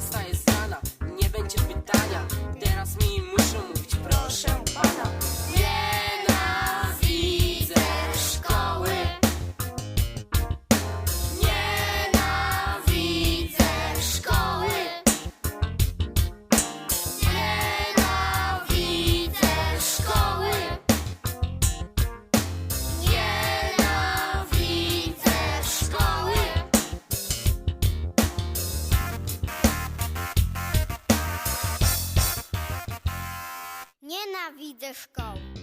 Isana Isana。nienawidzę szkoły.